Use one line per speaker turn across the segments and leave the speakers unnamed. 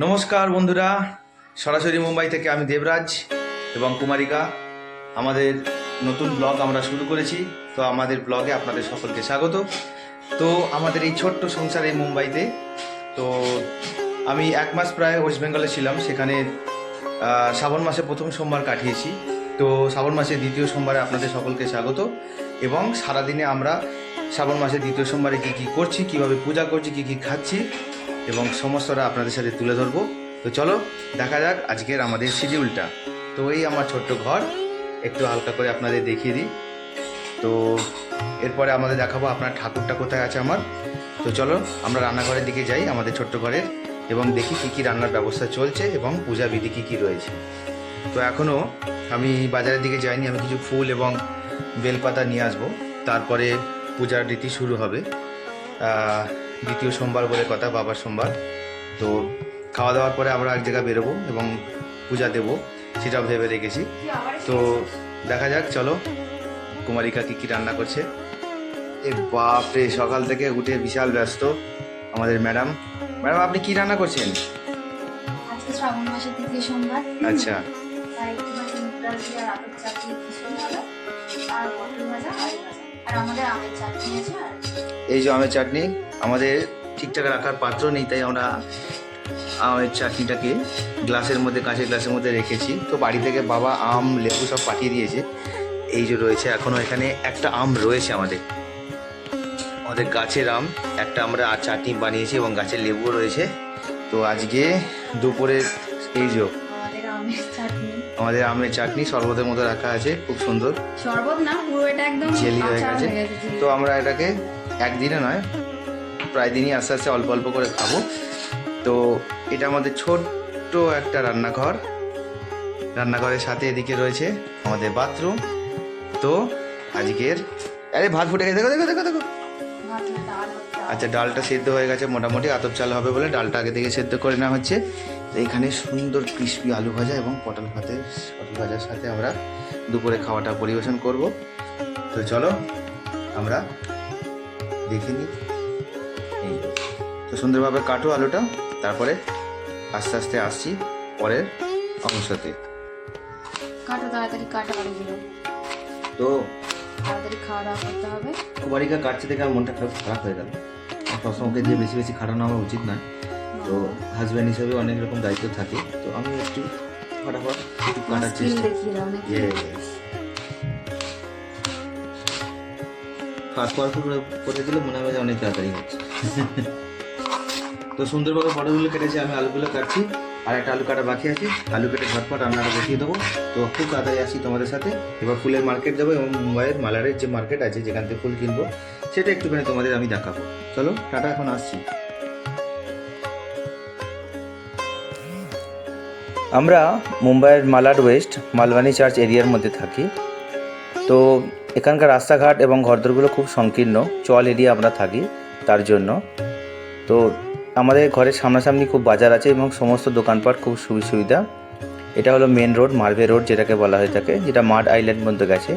নমস্কার বন্ধুরা, সরাসরি মুম্বাই থেকে আমি দেবরাজ এবং কুমারিকা। আমাদের নতুন ব্লগ আমরা শুরু করেছি, তো আমাদের ব্লগে আপনাদের সকলকে স্বাগত। তো আমাদের এই ছোট্ট সংসার এই মুম্বাইতে, তো আমি এক মাস প্রায় ওয়েস্ট বেঙ্গলে ছিলাম, সেখানে শ্রাবণ মাসে প্রথম সোমবার কাটিয়েছি। তো শ্রাবণ মাসে দ্বিতীয় সোমবারে আপনাদের সকলকে স্বাগত এবং সারাদিনে আমরা শ্রাবণ মাসে দ্বিতীয় সোমবারে কী কী করছি, কীভাবে পূজা করছি, কী কী খাচ্ছি এবং সমস্তটা আপনাদের সাথে তুলে ধরবো। তো চলো, দেখা যাক আজকের আমাদের শিডিউলটা তো এই আমার ছোট্ট ঘর, একটু হালকা করে আপনাদের দেখিয়ে দিই। তো এরপরে আমাদের দেখাবো আপনার ঠাকুরটা কোথায় আছে আমার। তো চলো, আমরা রান্নাঘরের দিকে যাই আমাদের ছোট্ট ঘরের, এবং দেখি কী কী রান্নার ব্যবস্থা চলছে এবং পূজা বিধি কী কী রয়েছে। তো এখনও আমি বাজারের দিকে যাইনি, আমি কিছু ফুল এবং বেলপাতা নিয়ে আসব। তারপরে পূজার রীতি শুরু হবে। দ্বিতীয় সোমবার বলে কথা বাবার সোমবার। তো খাওয়া দাওয়ার পরে আমরা এক জায়গায় বেরোবো এবং পূজা দেব সেটাও ভেবে রেখেছি। তো দেখা যাক চলো। কুমারিকা কি কি রান্না করছে? এ বাপ রে সকাল থেকে উঠে বিশাল ব্যস্ত আমাদের ম্যাডাম। ম্যাডাম আপনি কি রান্না করছেন?
আজকে শ্রাবণ মাসের তৃতীয় সোমবার।
আচ্ছা।
আর আমাদের আমের চাটনি আছে আর
এই যে আমের চাটনি আমাদের ঠিকঠাক রাখার পাত্র নেই তাই আমরা আমের চাটনিটাকে গ্লাসের মধ্যে কাঁচের গ্লাসের মধ্যে রেখেছি। তো বাড়ি থেকে বাবা আম লেবু সব পাঠিয়ে দিয়েছে। এই যে রয়েছে এখনও এখানে একটা আম রয়েছে আমাদের। আমাদের গাছের আম একটা আমরা আর চাটনি বানিয়েছি এবং গাছের লেবুও রয়েছে। তো আজকে দুপুরে এই যে
আমাদের আমের চাটনি।
শরবতের মতো রাখা আছে খুব সুন্দর।
শরবত না পুরো এটা একদম
জেলি হয়ে গেছে। তো আমরা এটাকে একদিনে নয়, প্রায় দিনই আস্তে আস্তে অল্প অল্প করে খাব। তো এটা আমাদের ছোট্ট একটা রান্নাঘর। রান্নাঘরের সাথে এদিকে রয়েছে আমাদের বাথরুম। তো আজকের আরে ভাত ফুটে গেছে। দেখো দেখো দেখো দেখো। আচ্ছা ডালটা সেদ্ধ হয়ে গেছে মোটামুটি। আতপ চাল হবে বলে ডালটা আগে থেকে সেদ্ধ করে নেওয়া হচ্ছে। এখানে সুন্দর ক্রিসপি আলু ভাজা এবং পটল ভাতে পটল ভাজার সাথে আমরা দুপুরে খাওয়াটা পরিবেশন করব। তো চলো, আমরা দেখে নিই এই তো। সুন্দরভাবে কাটো আলুটা তারপরে আস্তে আস্তে আসছি পরের অংশতে।
কাটো তাড়াতাড়ি কাটা আলুগুলো।
তো
তাড়াতাড়ি খাওয়া দাওয়া করতে হবে।
কুমারিকা কাটছে দেখে আমার মনটা খারাপ খারাপ হয়ে গেল। সবসময় ওকে দিয়ে বেশি বেশি খাটানো আমার উচিত নয়। তো হাজব্যান্ড হিসেবে অনেক রকম দায়িত্ব থাকে। তো আমি একটু ফটাফট কাটার চেষ্টা
দেখিয়ে দাও নাকি
Yes. ফাস্ট ফরওয়ার্ড করে করে দিলে মনে হবে যে অনেক তাড়াতাড়ি হচ্ছে। তো সুন্দরভাবে পটলগুলো কেটেছি, আমি আলুগুলো কাটছি, আর একটা আলু কাটা বাকি আছে। আলু কেটে ঝটপট রান্নাটা বসিয়ে দেবো। তো খুব তাড়াতাড়ি আসি তোমাদের সাথে। এবার ফুলের মার্কেট যাব এবং মুম্বাইয়ের মালারের যে মার্কেট আছে, যেখান থেকে ফুল কিনবো, সেটা একটুখানি তোমাদের আমি দেখাবো। চলো, টাটা, এখন আসছি। আমরা মুম্বাইয়ের মালাড ওয়েস্ট, মালবানি চার্চ এরিয়ার মধ্যে থাকি। তো এখানকার রাস্তাঘাট এবং ঘরদোরগুলো খুব সংকীর্ণ, চল এরিয়া আমরা থাকি তার জন্য। তো আমাদের ঘরের সামনাসামনি খুব বাজার আছে এবং সমস্ত দোকানপাট খুব সুবিধা সুবিধা এটা হলো মেন রোড মার্ভে রোড যেটাকে বলা হয়ে থাকে, যেটা মাড আইল্যান্ড মধ্যে গেছে।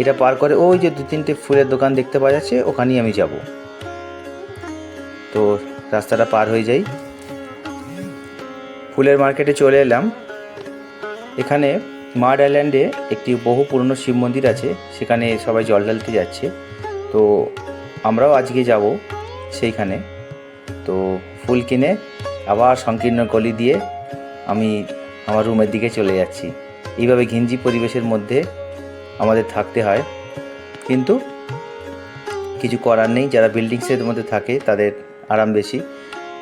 এটা পার করে ওই যে দু তিনটে ফুলের দোকান দেখতে পাওয়া যাচ্ছে, ওখানেই আমি যাব। তো রাস্তাটা পার হয়ে যাই। ফুলের মার্কেটে চলে এলাম। এখানে মাড আইল্যান্ডে একটি বহু পুরনো শিব মন্দির আছে, সেখানে সবাই জল ঢালতে যাচ্ছে। তো আমরাও আজকে যাব সেইখানে। তো ফুল কিনে আবার সংকীর্ণ গলি দিয়ে আমি আমার রুমের দিকে চলে যাচ্ছি। এইভাবে ঘিঞ্জি পরিবেশের মধ্যে আমাদের থাকতে হয়। কিন্তু কিছু করার নেই, যারা বিল্ডিংসের মধ্যে থাকে তাদের আরাম বেশি।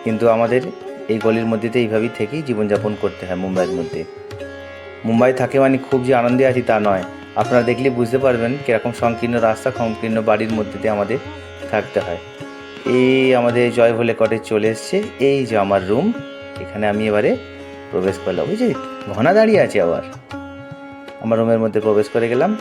কিন্তু আমাদের এই গলির মধ্যে দিয়ে এইভাবেই থেকেই জীবনযাপন করতে হয় মুম্বাইয়ের মধ্যে। মুম্বাই থাকে মানে খুব যে আনন্দে আছি তা নয়। আপনারা দেখলে বুঝতে পারবেন কীরকম সংকীর্ণ রাস্তা, সংকীর্ণ বাড়ির মধ্যে দিয়ে আমাদের থাকতে হয়। এই আমাদের জয় ভোলে কটে চলে এসছে। এই যে আমার রুম এখানে আমি এবারে প্রবেশ করলাম। ওই যে ঘনা দাঁড়িয়ে আছে আবার। আমার রুমের মধ্যে প্রবেশ করে গেলাম।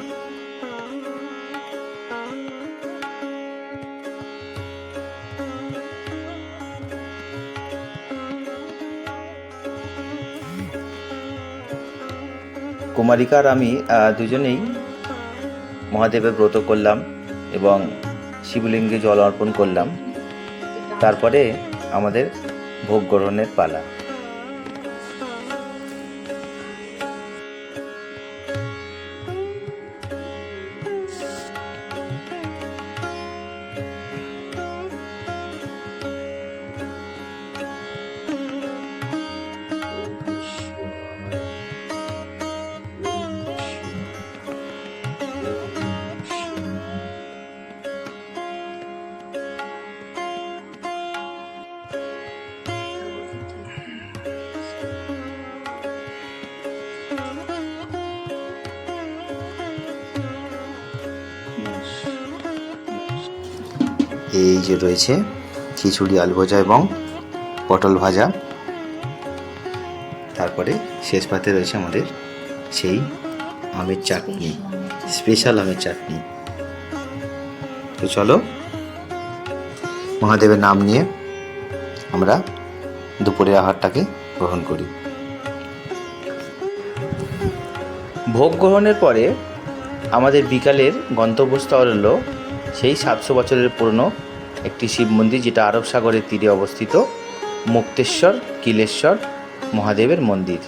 কুমারিকা আর আমি দুজনেই মহাদেবের ব্রত করলাম এবং শিবলিঙ্গে জল অর্পণ করলাম। তারপরে আমাদের ভোগ গ্রহণের পালা। এই যে রয়েছে খিচুড়ি, আলু ভাজা এবং পটল ভাজা। তারপরে শেষ পাতে রয়েছে আমাদের সেই আমের চাটনি স্পেশাল আমের চাটনি। তো চলো, মহাদেবের নাম নিয়ে আমরা দুপুরের আহারটাকে গ্রহণ করি। ভোগ গ্রহণের পরে আমাদের বিকালের গন্তব্যস্থল হলো সেই সাতশো বছরের পুরনো একটি শিব মন্দির যেটা আরব সাগরের তীরে অবস্থিত মুক্তেশ্বর, কিলেশ্বর মহাদেবের মন্দির।